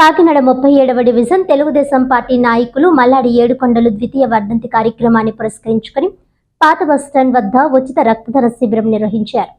కాకినాడ ముప్పై ఏడవ division Telugu Desam party నాయకులు మల్లాడి ఏడుకొండలు ద్వితీయ వర్ధంతి కార్యక్రమాన్ని పురస్కరించుకొని పాత బస్టాండ్ వద్ద ఉచిత రక్తదాన శిబిరం నిర్వహించారు.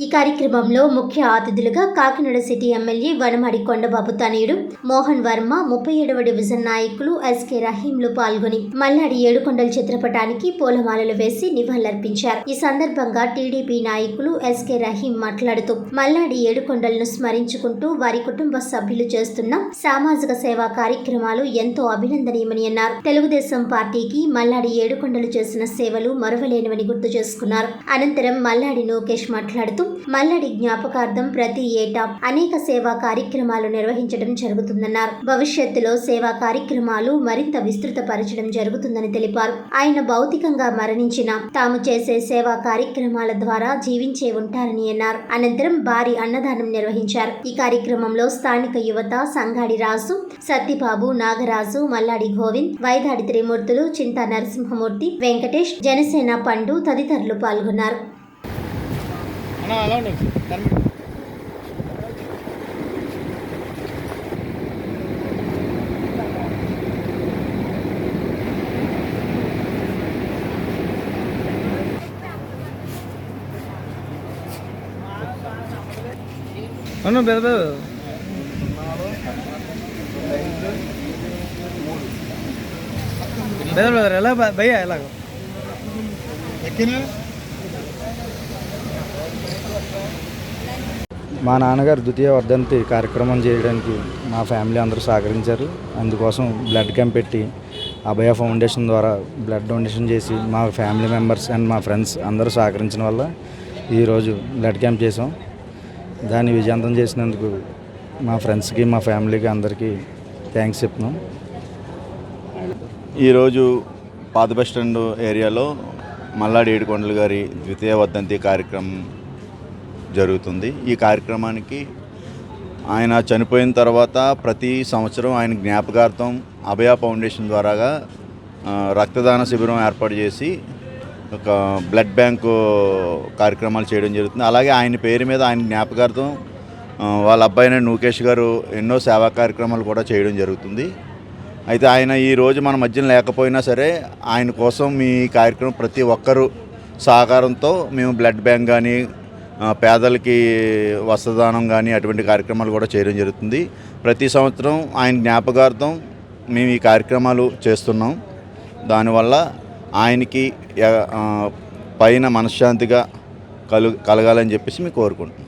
ఈ కార్యక్రమంలో ముఖ్య అతిథులుగా కాకినాడ సిటీ ఎమ్మెల్యే వనమడి కొండబాబు తనయుడు మోహన్ వర్మ ముప్పై ఏడవ డివిజన్ నాయకులు ఎస్కే రహీంలు పాల్గొని మల్లాడి ఏడుకొండల చిత్రపటానికి పూలమాలలు వేసి నివాళులర్పించారు. ఈ సందర్భంగా టీడీపీ నాయకులు ఎస్కే రహీం మాట్లాడుతూ మల్లాడి ఏడుకొండలను స్మరించుకుంటూ వారి కుటుంబ సభ్యులు చేస్తున్న సామాజిక సేవా కార్యక్రమాలు ఎంతో అభినందనీయమని అన్నారు. తెలుగుదేశం పార్టీకి మల్లాడి ఏడుకొండలు చేసిన సేవలు మరువలేనివని గుర్తు చేసుకున్నారు. అనంతరం మల్లాడి లోకేష్ మాట్లాడుతూ మల్లడి జ్ఞాపకార్థం ప్రతి ఏటా అనేక సేవా కార్యక్రమాలు నిర్వహించడం జరుగుతుందన్నారు. భవిష్యత్తులో సేవా కార్యక్రమాలు మరింత విస్తృతపరచడం జరుగుతుందని తెలిపారు. ఆయన భౌతికంగా మరణించిన తాము చేసే సేవా కార్యక్రమాల ద్వారా జీవించే ఉంటారని అన్నారు. అనంతరం భారీ అన్నదానం నిర్వహించారు. ఈ కార్యక్రమంలో స్థానిక యువత సంగాడి రాజు సత్తిబాబు నాగరాజు మల్లాడి గోవింద్ వైదాడి త్రిమూర్తులు చింతా నరసింహమూర్తి వెంకటేష్ జనసేన పండు తదితరులు పాల్గొన్నారు. అలా ఉండు. ధర్మ అవును బెద బెదర్ బెదర్ ఎలా భయ్యా ఎలాగో? ఎక్కినా? మా నాన్నగారు ద్వితీయ వర్ధంతి కార్యక్రమం చేయడానికి మా ఫ్యామిలీ అందరూ సహకరించారు. అందుకోసం బ్లడ్ క్యాంప్ పెట్టి అభయ ఫౌండేషన్ ద్వారా బ్లడ్ డొనేషన్ చేసి మా ఫ్యామిలీ మెంబర్స్ అండ్ మా ఫ్రెండ్స్ అందరూ సహకరించిన వల్ల ఈరోజు బ్లడ్ క్యాంప్ చేసాం దాన్ని విజయవంతం చేసినందుకు మా ఫ్రెండ్స్కి మా ఫ్యామిలీకి అందరికీ థ్యాంక్స్ చెప్తున్నాం. ఈరోజు పాత బస్ స్టాండ్ ఏరియాలో మల్లాడి ఏడుకొండలు గారి ద్వితీయ వర్ధంతి కార్యక్రమం జరుగుతుంది. ఈ కార్యక్రమానికి ఆయన చనిపోయిన తర్వాత ప్రతి సంవత్సరం ఆయన జ్ఞాపకార్థం అభయ ఫౌండేషన్ ద్వారాగా రక్తదాన శిబిరం ఏర్పాటు చేసి ఒక బ్లడ్ బ్యాంకు కార్యక్రమాలు చేయడం జరుగుతుంది. అలాగే ఆయన పేరు మీద ఆయన జ్ఞాపకార్థం వాళ్ళ అబ్బాయిన నూకేష్ గారు ఎన్నో సేవా కార్యక్రమాలు కూడా చేయడం జరుగుతుంది. అయితే ఆయన ఈరోజు మన మధ్యన లేకపోయినా సరే ఆయన కోసం మీ కార్యక్రమం ప్రతి ఒక్కరూ సహకారంతో మేము బ్లడ్ బ్యాంక్ కానీ పేదలకి వస్త్రదానం కానీ అటువంటి కార్యక్రమాలు కూడా చేయడం జరుగుతుంది. ప్రతి సంవత్సరం ఆయన జ్ఞాపకార్థం మేము ఈ కార్యక్రమాలు చేస్తున్నాం. దానివల్ల ఆయనకి పైన మనశ్శాంతిగా కలు కలగాలని చెప్పేసి మేము కోరుకుంటున్నాం.